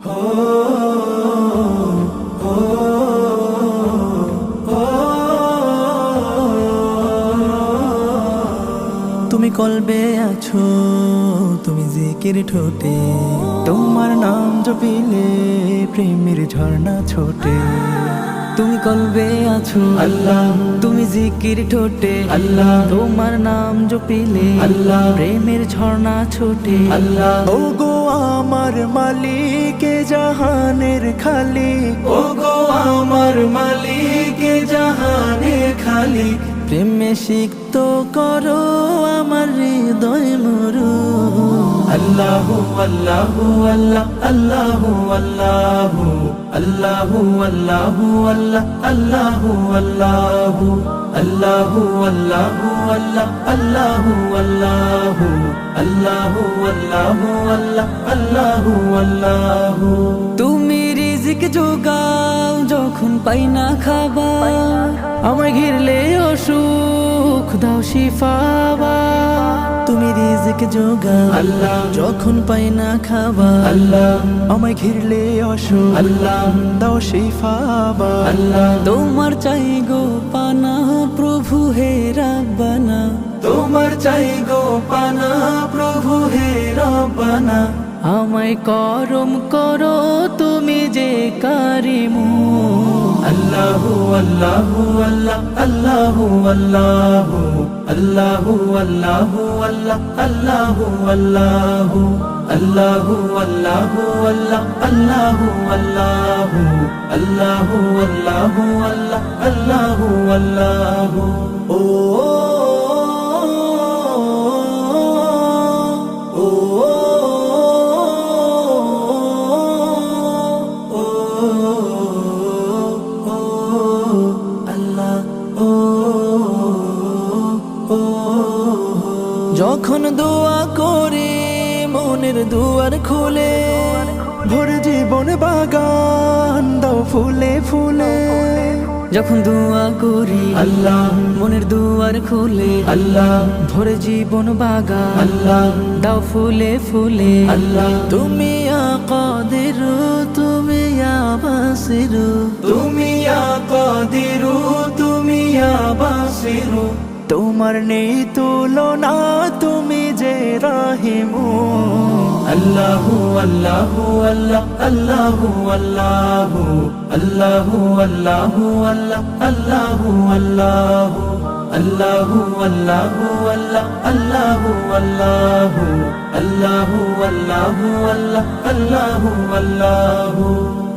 তুমি কলবে আছো তুমি জিকির ঠোঁটে। তোমার নাম জপিলে প্রেমের ঝর্ণা ছোটে। তুমি কলবে আছো আল্লাহ। তুমি জিকির ঠোঁটে। আল্লাহ। তোমার নাম জপিলে আল্লাহ। প্রেমের ঝর্ণা ছোটে। আল্লাহ। ও গো আমার মালিক জাহানের খালি। ও গো আমার মালিক জাহানের খালি। প্রেমে সিক্ত করো আমার হৃদয় মরু। আল্লাহু আল্লাহু আল্লাহ আল্লাহু আল্লাহু। আল্লাহু আল্লাহু আল্লাহ, আল্লাহু আল্লাহু আল্লাহু আল্লাহু আল্লাহ, আল্লাহু আল্লাহু আল্লাহু আল্লাহু আল্লাহ, আল্লাহু আল্লাহু। তুমি রিজিক যোগাও যখন পাই না খাবার, আমায় ঘিরলে অসুখ, দাও শিফাবা রিজিক যোগাও আল্লাহ। যখন পাই না খাবার আল্লাহ। আমায় ঘিরলে অসুখ। আল্লাহ। দাও শিফাবা আল্লাহ। তোমার চাই গো পানা প্রভু হে রাব্বানা। তোমার চাই গো পানা প্রভু হে রাব্বানা। আমায় করম করো তুমি যে কারিমু। আল্লাহু আল্লাহু আল্লাহ আল্লাহু আল্লাহু আল্লাহু আল্লাহু আল্লাহ আল্লাহু আল্লাহু আল্লাহু আল্লাহু আল্লাহ আল্লাহু আল্লাহু আল্লাহু আল্লাহু আল্লাহ আল্লাহু আল্লাহু ও যখন দোয়া করে মনের দুয়ার খুলে ভরে জীবন বাগান দাও ফুলে ফুলে। যখন দোয়া করি আল্লাহ। মনের দুয়ার খুলে আল্লাহ। ভরে জীবন বাগান আল্লাহ। দাও ফুলে ফুলে। আল্লাহ। তুমি কাদের তুমি বাসিরু। তুমি কাদিরু তুমি বাসিরু। তোমার নেই তুলনা তুমি যে রাহিমু আল্লাহু আল্লাহু আল্লাহ আল্লাহু আল্লাহু আল্লাহু আল্লাহু আল্লাহ আল্লাহু আল্লাহু আল্লাহু আল্লাহু আল্লাহ আল্লাহু আল্লাহু আল্লাহু আল্লাহু আল্লাহ আল্লাহু আল্লাহু